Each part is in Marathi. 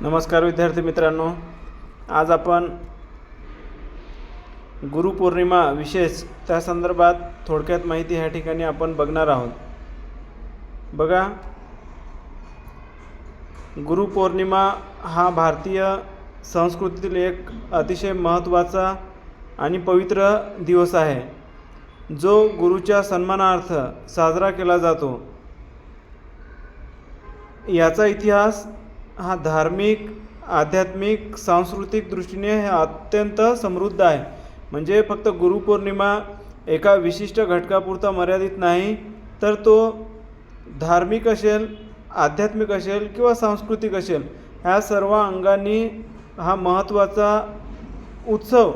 नमस्कार विद्यार्थी मित्रांनो. आज आपण गुरुपौर्णिमा विशेष त्या संदर्भात थोडक्यात माहिती ह्या ठिकाणी आपण बघणार आहोत. बघा गुरुपौर्णिमा हा भारतीय संस्कृतीतील एक अतिशय महत्त्वाचा आणि पवित्र दिवस आहे. जो गुरुच्या सन्मानार्थ साजरा केला जातो. याचा इतिहास हा धार्मिक आध्यात्मिक सांस्कृतिक दृष्टीने हे अत्यंत समृद्ध आहे. म्हणजे फक्त गुरुपौर्णिमा एका विशिष्ट घटकापुरता मर्यादित नाही तर तो धार्मिक असेल आध्यात्मिक असेल किंवा सांस्कृतिक असेल ह्या सर्व अंगांनी हा महत्त्वाचा उत्सव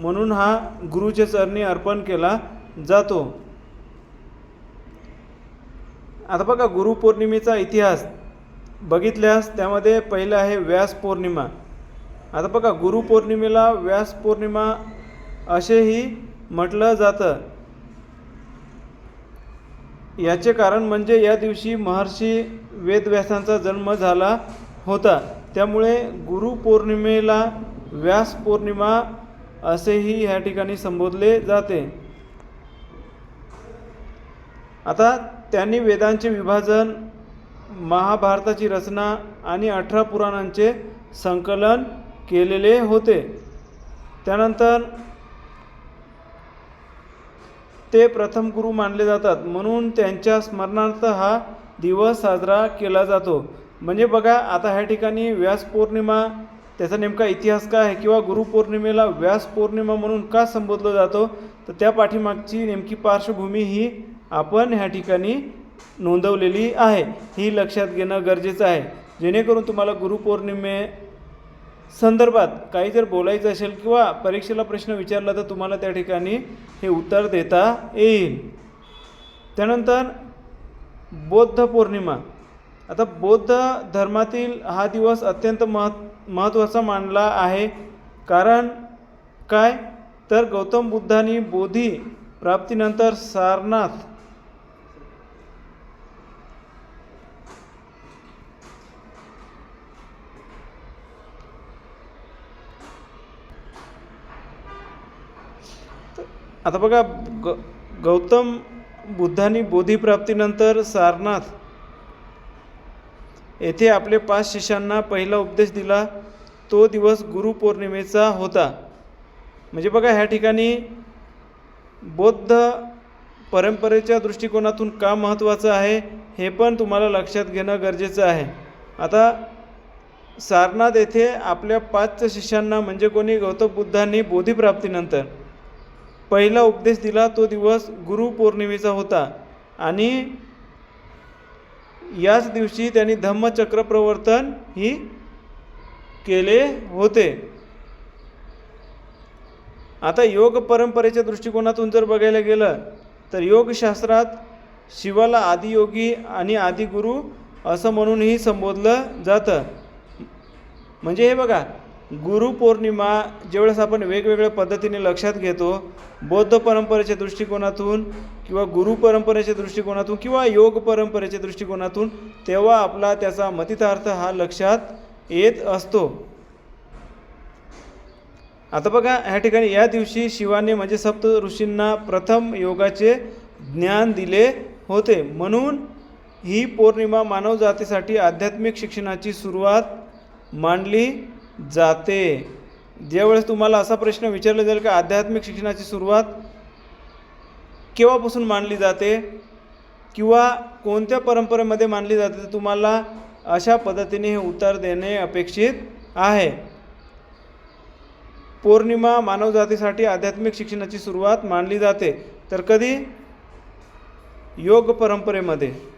म्हणून हा गुरुच्या चरणी अर्पण केला जातो. आता बघा गुरुपौर्णिमेचा इतिहास. बघितल्यास त्यामध्ये पहिलं आहे व्यास पौर्णिमा. आता बघा गुरुपौर्णिमेला व्यास पौर्णिमा असेही म्हटलं जातं. याचे कारण म्हणजे या दिवशी महर्षी वेदव्यासांचा जन्म झाला होता. त्यामुळे गुरुपौर्णिमेला व्यास पौर्णिमा असेही ह्या ठिकाणी संबोधले जाते. आता त्यांनी वेदांचे विभाजन महाभारताची रचना आणि अठरा पुराणांचे संकलन केलेले होते. त्यानंतर ते प्रथम गुरु मानले जातात. म्हणून त्यांच्या स्मरणार्थ हा दिवस साजरा केला जातो. म्हणजे बघा आता ह्या ठिकाणी व्यास पौर्णिमा त्याचा नेमका इतिहास काय आहे किंवा गुरुपौर्णिमेला व्यास पौर्णिमा म्हणून का संबोधलं जातो? तर त्या पाठीमागची नेमकी पार्श्वभूमी ही आपण ह्या ठिकाणी नोंदवलेली आहे. ही लक्षात घेणं गरजेचं आहे. जेणेकरून तुम्हाला गुरुपौर्णिमे संदर्भात काही जर बोलायचं असेल किंवा परीक्षेला प्रश्न विचारला तर तुम्हाला त्या ठिकाणी हे उत्तर देता येईल. त्यानंतर बौद्ध पौर्णिमा. आता बौद्ध धर्मातील हा दिवस अत्यंत महत् महत्त्वाचा मानला आहे. कारण काय? तर गौतम बुद्धांनी बोधी प्राप्तीनंतर सारनाथ आता बघा ग गौतम बुद्धांनी बोधीप्राप्तीनंतर सारनाथ येथे आपले पाच शिष्यांना पहिला उपदेश दिला. तो दिवस गुरुपौर्णिमेचा होता. म्हणजे बघा ह्या ठिकाणी बौद्ध परंपरेच्या दृष्टिकोनातून का महत्त्वाचं आहे हे पण तुम्हाला लक्षात घेणं गरजेचं आहे. आता सारनाथ येथे आपल्या पाच शिष्यांना म्हणजे कोणी गौतम बुद्धांनी बोधीप्राप्तीनंतर पहिला उपदेश दिला तो दिवस गुरुपौर्णिमेचा होता. आणि याच दिवशी त्यांनी धम्मचक्र प्रवर्तन ही केले होते. आता योग परंपरेच्या दृष्टिकोनातून जर बघायला गेलं तर योगशास्त्रात शिवाला आदियोगी आणि आदिगुरु असं म्हणूनही संबोधलं जातं. म्हणजे हे बघा गुरुपौर्णिमा ज्यावेळेस आपण वेगवेगळ्या पद्धतीने लक्षात घेतो बौद्ध परंपरेच्या दृष्टिकोनातून किंवा गुरु परंपरेच्या दृष्टिकोनातून किंवा योग परंपरेच्या दृष्टिकोनातून तेव्हा आपला त्याचा मतितार्थ हा लक्षात येत असतो. आता बघा ह्या ठिकाणी या दिवशी शिवाने म्हणजे सप्त ऋषींना प्रथम योगाचे ज्ञान दिले होते. म्हणून ही पौर्णिमा मानवजातीसाठी आध्यात्मिक शिक्षणाची सुरुवात मांडली जाते. ज्यावेळेस तुम्हाला असा प्रश्न विचारला जाईल का आध्यात्मिक शिक्षणाची सुरुवात केव्हापासून मानली जाते? किंवा कोणत्या परंपरेमध्ये मानली जाते? तर तुम्हाला अशा पद्धतीने हे उत्तर देणे अपेक्षित आहे. पौर्णिमा मानवजातीसाठी आध्यात्मिक शिक्षणाची सुरुवात मानली जाते. तर कधी? योग परंपरेमध्ये.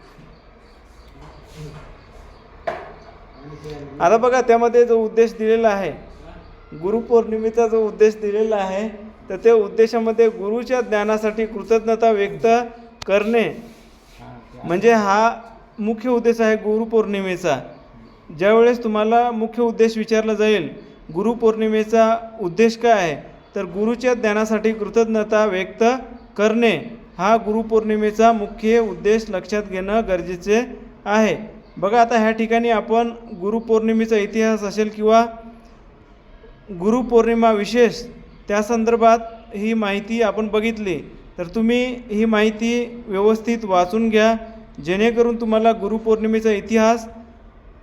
आता बघा त्यामध्ये जो उद्देश दिलेला आहे गुरुपौर्णिमेचा जो उद्देश दिलेला आहे तर त्या उद्देशामध्ये गुरुच्या ज्ञानासाठी कृतज्ञता व्यक्त करणे म्हणजे हा मुख्य उद्देश आहे गुरुपौर्णिमेचा. ज्यावेळेस तुम्हाला मुख्य उद्देश विचारला जाईल गुरुपौर्णिमेचा उद्देश काय आहे तर गुरुच्या ज्ञानासाठी कृतज्ञता व्यक्त करणे हा गुरुपौर्णिमेचा मुख्य उद्देश लक्षात घेणं गरजेचे आहे. बघा आता ह्या ठिकाणी आपण गुरुपौर्णिमेचा इतिहास असेल किंवा गुरुपौर्णिमा विशेष त्या संदर्भात ही माहिती आपण बघितली. तर तुम्ही ही माहिती व्यवस्थित वाचून घ्या. जेणेकरून तुम्हाला गुरुपौर्णिमेचा इतिहास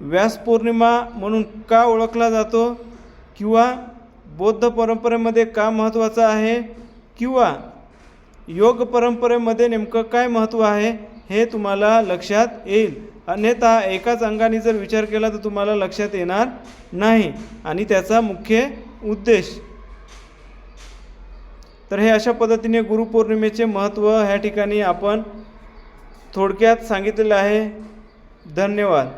व्यासपौर्णिमा म्हणून का ओळखला जातो किंवा बौद्ध परंपरेमध्ये का महत्त्वाचा आहे किंवा योग परंपरेमध्ये नेमकं काय महत्त्व आहे हे तुम्हाला लक्षात येईल. अन्यथा एकाच अंगाने जर विचार केला तर तुम्हाला लक्षात येणार नाही. आणि त्याचा मुख्य उद्देश. तर हे अशा पद्धतीने गुरुपौर्णिमेचे महत्त्व ह्या ठिकाणी आपण थोडक्यात सांगितलेलं आहे. धन्यवाद.